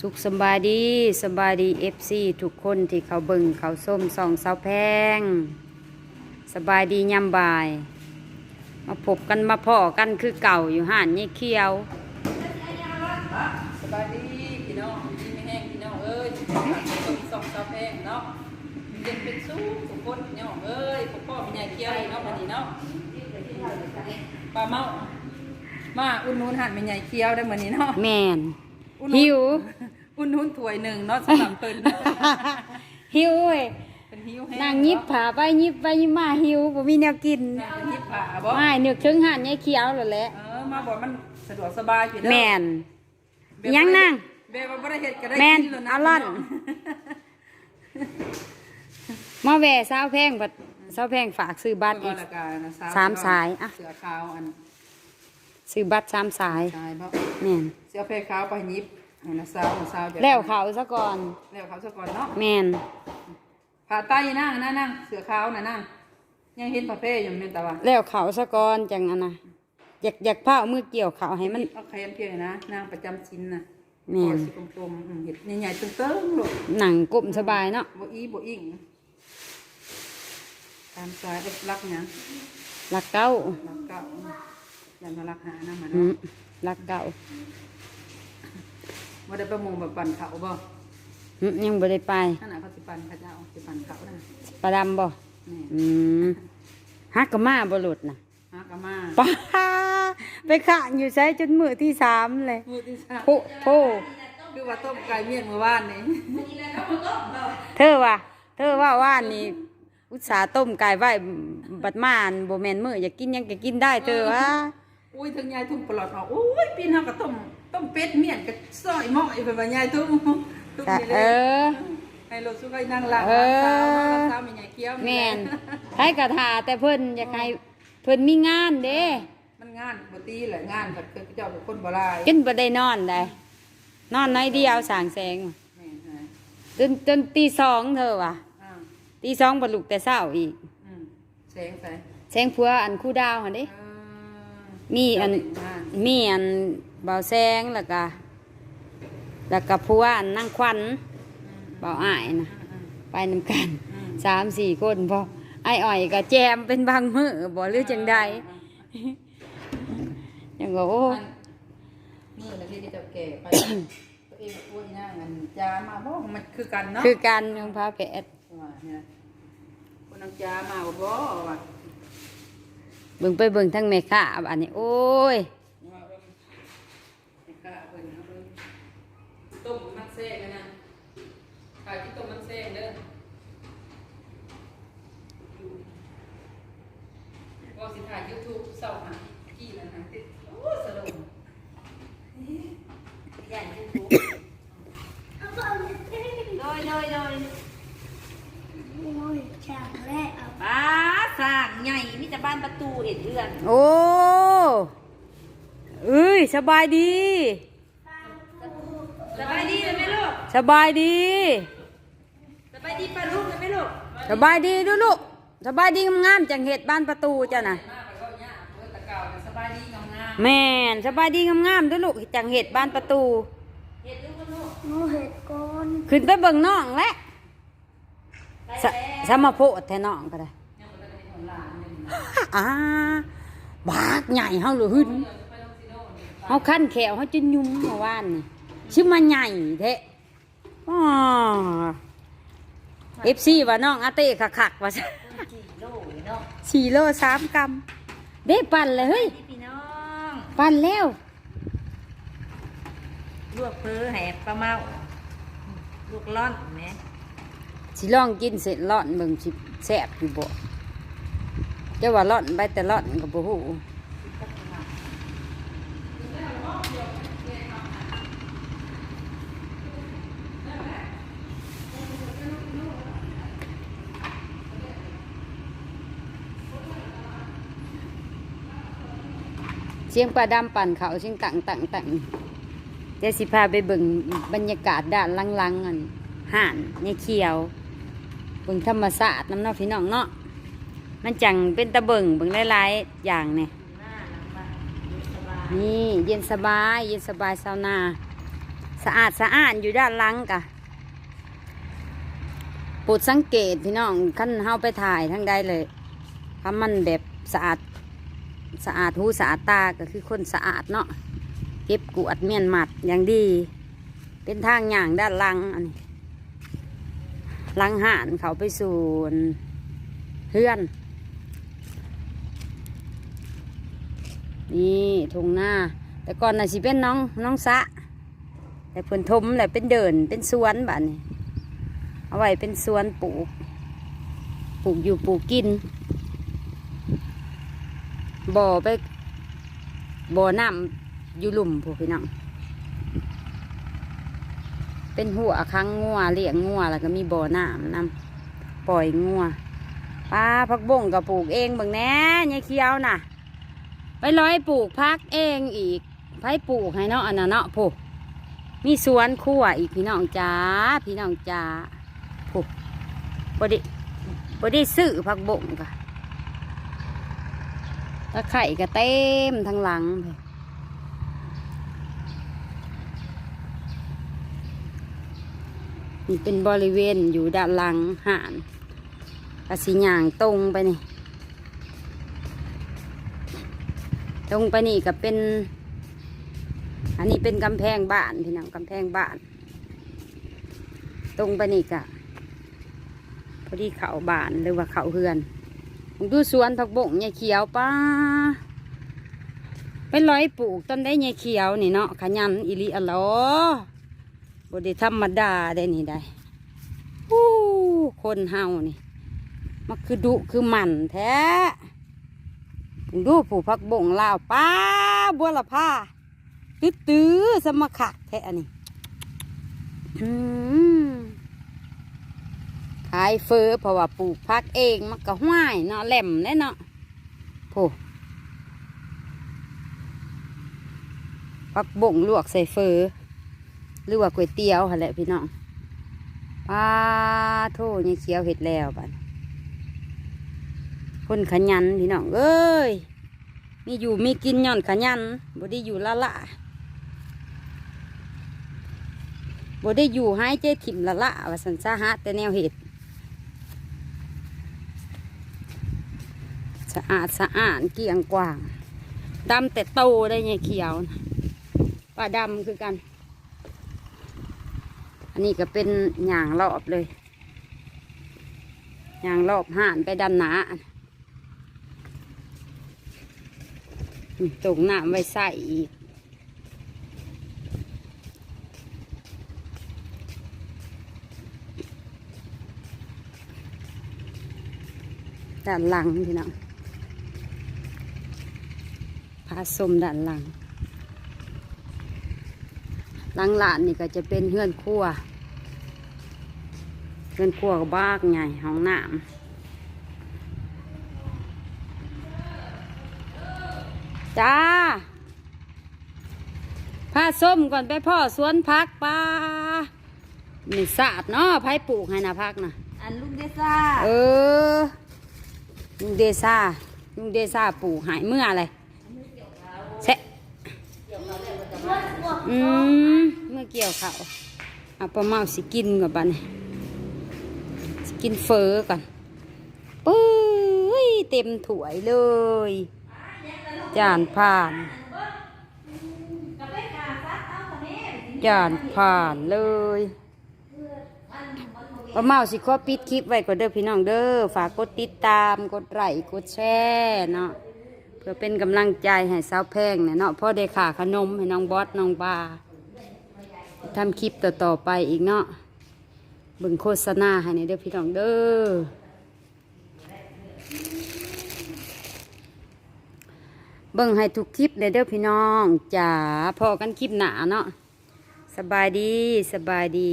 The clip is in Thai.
สุขสำบายดีสำบายดีเอฟซีทุกคนที่เขาเบิ่งเขาส้มส่องเสาแพง สบายดียามบ่าย มาพบกันมาพ่อกันคือเก่าอยู่ห่านยี่เขียว สบายดีพี่น้องดีไม่แห้งพี่น้องเอ้ยต้มสองซาแพงเนาะเย็นเป็นสู้ทุกคนพี่น้องเอ้ยพ่อพ่อมีใหญ่เกี้ยวเนาะวันนี้เนาะปลาเมามาอุ่นนูนหั่นเป็นใหญ่เกี้ยวได้วันนี้เนาะแมนอุ่นนูน หิวอุ่นนูนถ้วยหนึ่งเนาะสำหรับเพิ่นหิวเว้ยเป็นหิวแห้งนางยิบผาไปยิบไปยิบมาหิวบ่มีแนวกินนางเป็นยิบผ่าบ่ไม่นึกถึงห่านยี่เขียวแล้วแหละเออมาบอกมันสะดวกสบายพี่เด้อแมนยังนั่งเบว่าบ่ได้เฮ็ดก็ได้แม่นกินแล้วนะเอาล่อนมาแหว่สาวแพงบัดสาวแพงฝากซื้อบัตรอีกแล้วก็นะสามสายอะเสือขาวอัน ซื้อบัตรสามสายสายบ่แม่นเสือเพขาวไปยิบให้นะสาวของสาวจะแล้วเขาซะก่อนแล้วเขาซะก่อนเนาะแม่นผ่าใต้นั่งนั่งนั่งเสือขาวน่ะนั่งยังเห็นประเภทอยู่แม่นตาว่าแล้วเขาซะก่อนจังอันน่ะอยากอยากเผามือเกี่ยวเขาให้มันเอาแขนเพียงนะนางประจำชิ้นน่ะแม่นขอสิกลมๆอืมเห็ดใหญ่ๆตึ้งๆลูกหนังกลมสบายเนาะบ่อีบ่อิ่งตามสายเอ็ดรักหยังรักเก้ารักเก่า ยันมารักหานะมันอืเนาะมรักเก้าบ่ได้ประมงแบบปั่นเขาบ่อืมยังบ่ได้ไปขนาดเขาสิปั่นเขาเจ้าสิปั่นเขานะประดำบ่นี่อืมฮักก็มาบ่หลุดน่ะฮากะมาป้าไปข้างอยู่ใช้จนมือที่สามเลยมือที่สามโพโพคือว่าต้มไก่เมี่ยงเมื่อวานนี่เธอว่า เธอว่าว่านนี่อุตสาห์ต้มไก่ไว้บัดมานบ่แม่นมื้ออยากกินหยังก็กินได้เธอว่า อุ้ยทั้งยายทุ่งปลอดออกอุ้ยปีนเฮาก็ต้มต้มเป็ดเมี่ยงก็ซอยหม้ออีกแบบว่ายายทุ่งทุ่งแต่นี่เอเลยอ ให้รถสุกไอ้นางหลังเออร้านเช้าร้านเช้าแม่ใหญ่เกี้ยวแม่นให้กระทาแต่เพิ่นอยากให้เพิ่นมีงานเด้มันงานบ่ตีแหละงานก็คือเจ้าเป็นคนบ่ลายจนบ่ได้นอนได้นอนน้อยเดียวสางแสงแม่นฮะจนจนตีสองเธอว่ะอ้าวตีสองบ่ลุกแต่เช้าอีก อืมแสงใส่แสงผัวอันคู่ดาวหั่นเด้ เออ มีอันเจ้าเด็กงานมีอันเบาแซงแล้วก็แล้วก็ผัวอันนั่งควันเบาอ้ายนะไปนำกันอืมสามสี่คนพอไอ้อ้อยก็แจมเป็นบางมือบ่หรือจังใดยังก็โอ้อันนี่แหละที่เจ้าแก่ไปตัวเองอ้วนย่างอันจามาบ่มันคือกันเนาะคือการของพระแพทย์ว่าเนี่ยคนนังจามาบ่บ่ว่า เบิ่งไปเบิ่งทั้งแม่ค้าอันนี้ โอ้ยว่าเบิ่งให้ข้าเพิ่นเอาเบิ่งต้มมันแซ่กันนะขายที่ต้มมันแซ่เด้อก็สิถ่าย YouTube เสาร์หากี่แล้วนะติดโอ้สลมใหญ่ YouTube โดยโดยโดยโอ้ยฉากแรกเอาป้า สร้างใหญ่มีแต่บ้านประตูเห็นเรือนโอ้เอ้ยสบายดี สบายดีเลยไหมลูกสบายดี สบายดีป้าลูกเลยไหมลูกสบายดีดูลูกสบายดีงามๆจังเห็ดบ้านประตูจ้ะน่ะมาไปก็ยากเมื่อตะเก่าเนี่ยสบายดีงามแม่นสบายดีงามๆดูลูกจังเห็ดบ้านประตูเห็ดลูกกันลูกโมเห็ดก้อนขึ้นไปเบิ่งน้องแหละได้สะแล้วสมาโพดแท้น้องก็ได้ องหลานเนี่ยอ่าบากใหญ่เฮาเลยหึนเฮาคันแขวเฮาจนยุ่มเมื่อวานนี่ชื่อมาใหญ่แท้อ๋อ FC ว่าน้องอาเต้คักๆว่าซะกี่โลเนาะสี่โลสามกรัมเด้ปั่นเลยเฮ้ยพี่พี่น้องปั่นแล้วลวกเพอแหบปลาเมาลวกร่อนแหมสิลองกินเสร็จร่อนเบิ่งสิแซ่บอยู่บ่เจ้าว่าร่อนไปแต่ร่อนก็บ่ฮู้เสียงปลาดำปั่นเขาเสียงตังตังตังเดี๋ยวสิพาไปเบิ่งบรรยากาศด้านลังๆอันห่านในเขียวเบิ่งธรรมศาสตร์น้ำนอกพี่น้องเนาะ มันจังเป็นตะเบิ่งเบิ่งหลายๆอย่างเนี่ยนี่เย็นสบาย เย็นสบายซาวนาสะอาดสะอาดอยู่ด้านหลังกะโปรดสังเกตพี่น้องขั้นเฮาไปถ่ายทั้งใดเลยถ้ามันแบบสะอาดสะอาดหูสะอาดตาก็คือคนสะอาดเนาะเก็บกวาดเมียนหมัดอย่างดี เป็นทางย่างด้านหลังอันนี้หลังห่านเขาไปสู่เพื่อน นี่ทงหน้า แต่ก่อนน่ะสิเป็นน้องน้องสะแต่เพิ่นทมแหละเป็นเดินเป็นสวนบ้านนี้เอาไว้เป็นสวนปลูก ปลูกอยู่ปลูกกิน บ่อไปบ่อน้ำอยู่หลุมพวกพี่น้องเป็นหัวค้างงัวเลี้ยงงัวแล้วก็มีบ่อน้ำน้ำปล่อยงัวป้าพักบงกับปลูกเองบิ่งแน่ยายเขียวน่ะ ไปร้อยปลูกพักเองอีกไผปลูกให้เนาะอันนั้นเนาะผูกมีสวนครัวอีกพี่น้องจ้าพี่น้องจ้าผูกบดิบดิซื้อพักบงกะตะไคร่ก็เต็มทั้งหลังเลยนี่เป็นบริเวณอยู่ด้านหลังหานกระสีย่างตรงไปนี่ ตรงไปนี่ก็เป็น อันนี้เป็นกำแพงบ้านพี่น้องกำแพงบ้าน ตรงไปนี่ก็พอดีเขาบ้านหรือว่าเขาเฮือนผมดูสวนผักบงยายเขียวป้าเป็นร้อยปลูกต้นได้ยายเขียวนี่เนาะขยันอิลิอะลอบดีธรรมดาได้นี่ได้อู้คนเฮานี่มันคือดุคือหมันแท้ ดูผู้พักบ่งลาวป้าบัวละผ้าตื้อตื้อสมคักแท้นนี้อืมขายเฟอเพราะว่าปลูกพักเองมันก็ห้วยเนาะแหลมแน่เนาะผู้พักบ่งลวกใส่เฟอหรือว่าก๋วยเตี๋ยวหั่นแหละพี่น้องป้าโทษยังเขียวเห็ดแล้วบัด คนขยันพี่น้องเอ้ยมีอยู่มีกินย่อนขยันบ่ได้อยู่ละละบ่ได้อยู่ใหายใจถิ่มละละว่าสันสาหะแต่แนวเหตุสะอาดสะอาดเกลี่ยงกว่างดำแต่โตได้ไงเขียวปลาดำคือกัน อันนี้ก็เป็นหย่างรอบเลยหย่างรอบห่านไปดันหนา ตกน้ำไว้ใส่อีกด้านหลังพี่น้องพาสมด้านหลัง หลังหลานนี่ก็จะเป็นเฮือนครัวเฮือนครัวก็บ้ากใหญ่ห้องน้ำ จ้าพาส้มก่อนไปพ่อสวนพักป้านี่สาดเนาะไผปลูกให้นะพักนะอันลูกเดซ่าเออลุงเดซ่าลุงเดซ่าปลูกใหายเมื่ออะไรเสะอืมเมื่อเกี่ยวเขาวเอาปลาเมาสิกินก่อนบ้านนี่สิกินเฟอก่อนปุ้ยเต็มถ้วยเลย จานผ่าน จานผ่านเลยป้าเมาสิขอปิดคลิปไว้ก่อนเด้อพี่น้องเด้อฝากกดติดตามกดไลค์กดแชร์เนาะเพื่อเป็นกำลังใจให้สาวแพงเนี่ยเนาะพ่อได้ขาขนมให้น้องบอสน้องบาทำคลิปต่อๆไปอีกเนาะเบิ่งโฆษณาให้เนี่ยเด้อพี่น้องเด้อ เบิ่งให้ทุกคลิปเลยเด้อพี่น้องจ๋าพอกันคลิปหนาเนาะสบายดีสบายดี